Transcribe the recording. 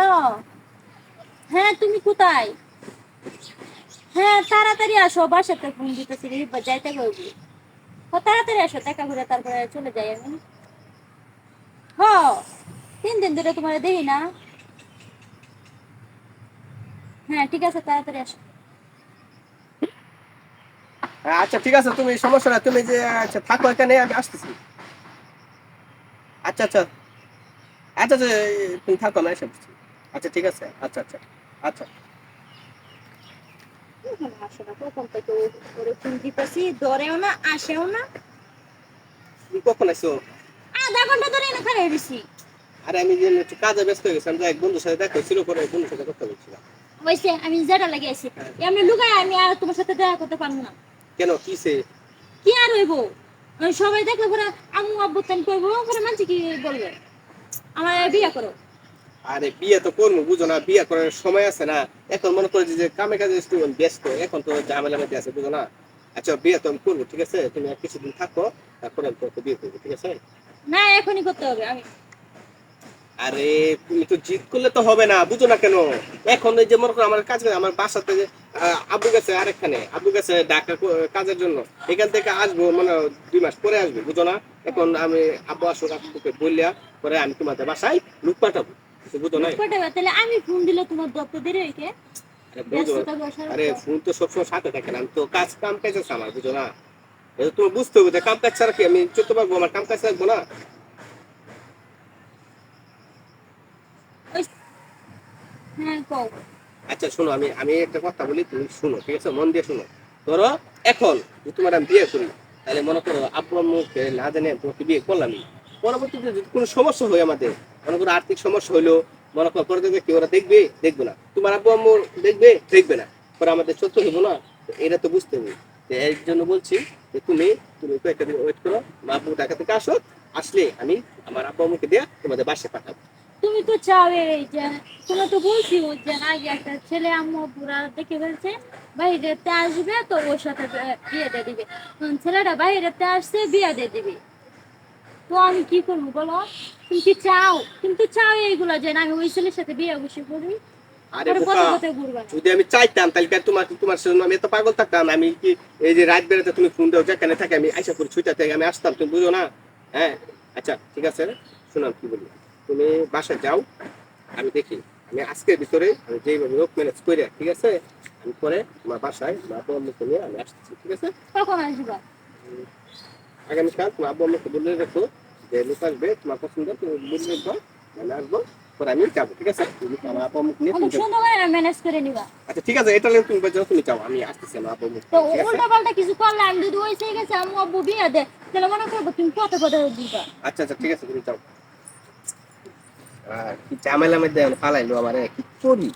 Hello হ্যাঁ তুমি কোথায়? হ্যাঁ তাড়াতাড়ি আসো, বাসাতে ফোন দিতেছি যাইতে কইবি ও তাড়াতাড়ি আসো, দেখা ঘুরে তারপরে চলে যাই আমি। হ, তিন দিন ধরে তোমার দেখি না। হ্যাঁ ঠিক আছে, তাড়াতাড়ি আসো। আচ্ছা ঠিক আছে, তুমি সমস্যা না তুমি যে আচ্ছা থাকো এখানে, আমি আসতেছি। আচ্ছা আচ্ছা। আচ্ছা আচ্ছা তুমি থাকো, আমি এসে। আচ্ছা ঠিক আছে। আচ্ছা আচ্ছা। আচ্ছা। না ধরেও না আসেও না। তুমি কখন আসো আধা ঘণ্টা ধরে এনে খারাই দিছি। আরে আমি যে একটু কাজে ব্যস্ত হয়ে গেছিলাম এক বন্ধুর সাথে দেখা হয়েছিল করে বন্ধুর সাথে কথা বলছিলাম। ওইসে আমি যেটা লাগে আছি এমনি লুকাই আমি আর তোমার সাথে দেখা করতে পারব না। কেন কিসে কি আর হইব? সবাই দেখলে পরে আম্মু আব্বু তান করব পরে মানুষ কি বলবে? আমার বিয়ে করো। আরে বিয়ে তো করব বুঝো না বিয়ে করার সময় আছে না। এখন মনে করে যে কামে কাজে ব্যস্ত এখন তো ঝামেলা মধ্যে আছে বুঝো না। আচ্ছা বিয়ে তো আমি করব ঠিক আছে? তুমি আর কিছুদিন থাকো তারপরে আমি তোমাকে বিয়ে করব ঠিক আছে? না এখনই করতে হবে আমি আরে তুমি তো জিত করলে তো হবে না বুঝো না কেন? এখন এই যে মনে করো আমার কাজ আমার বাসাতে আব্বু গেছে আরেকখানে আব্বু গেছে ঢাকা কাজের জন্য এখান থেকে আসব মানে দুই মাস পরে আসবে বুঝো না? এখন আমি আব্বু আসো আব্বুকে বললিয়া পরে আমি তোমাদের বাসায় লুক পাঠাবো। তো বুঝো না কটে তাহলে আমি ফোন দিলে তোমার দপ্তর দেরি হইকে আরে বুঝো ব্যস্ততা বসার আরে ফোন তো সবসময় সাথে থাকে না তো কাজ কাম কাজ আছে আমার বুঝো না? তুমি বুঝতে হবে কাম কাজ ছাড়া কি আমি চলতে পারব আমার কাম কাজ রাখব না? আচ্ছা শোনো আমি আমি একটা কথা বলি তুমি শুনো ঠিক আছে? মন দিয়ে শুনো। ধরো এখন তোমার আমি বিয়ে করি তাহলে মনে করো আব্বু আম্মুকে না জানে তোমাকে বিয়ে করলামই। পরবর্তীতে যদি কোনো সমস্যা হয় আমাদের, মনে করো আর্থিক সমস্যা হলো মনে করো পরে দেখবে ওরা দেখবে? দেখবে না। তোমার আব্বু আম্মু দেখবে? দেখবে না। পরে আমাদের চলতে হইব না? এটা তো বুঝতে হবে। এর জন্য বলছি যে তুমি তুমি কয়েকটা দিন ওয়েট করো। মা আব্বু ঢাকা থেকে আসো আসলে আমি আমার আব্বু আম্মুকে দিয়ে তোমাদের বাসায় পাঠাবো। তুমি তো চাও এই যে তুমি তো বলছি ও যে আগে একটা ছেলে আম্মু পুরা দেখে ফেলছে, বাইরেতে আসবে, তো ওর সাথে বিয়ে দিয়ে দিবে। ছেলেটা বাইরেতে আসছে, বিয়ে দিয়ে দিবে। তো আমি কি করব বলো? তুমি কি চাও? তুমি তো চাও এইগুলো যে আমি ওই ছেলের সাথে বিয়ে বসে করি আরে যদি আমি চাইতাম তাহলে তোমার তোমার জন্য আমি এত পাগল থাকতাম? আমি কি এই যে রাত বেড়াতে তুমি ফোন দাও যেখানে থাকে আমি আইসা করি ছুটা থেকে আমি আসতাম তুমি বুঝো না? হ্যাঁ? আচ্ছা ঠিক আছে শোনাম কি বলি। তুমি বাসায় যাও আমি দেখি। আমি আজকের ভিতরে আমি যেইভাবে হোক ম্যানেজ করে ঠিক আছে? আমি পরে তোমার বাসায় মা আব্বু আম্মুকে নিয়ে আমি আসতেছি ঠিক আছে? কখন আসবা? আগামীকাল তোমার আব্বু আম্মুকে বলে রেখো যে লোক আসবে তোমার পছন্দ তুমি বলে রেখো আমি আসব পরে আমি যাব ঠিক আছে? তুমি আমার আব্বু আম্মুকে নিয়ে। সুন্দর করে ম্যানেজ করে নিবা। আচ্ছা ঠিক আছে এটা নিয়ে তুমি যাও তুমি যাও আমি আসতেছি আমার আব্বু আম্মুকে তো উল্টা পাল্টা কিছু করলে আমি যদি ওই সেই গেছে আম্মু আব্বু বিয়ে দে তাহলে মনে করব তুমি কত কত দিবা। আচ্ছা আচ্ছা ঠিক আছে তুমি যাও। আর কি ঝামেলা মধ্যে ফালাইলো আমার কি করি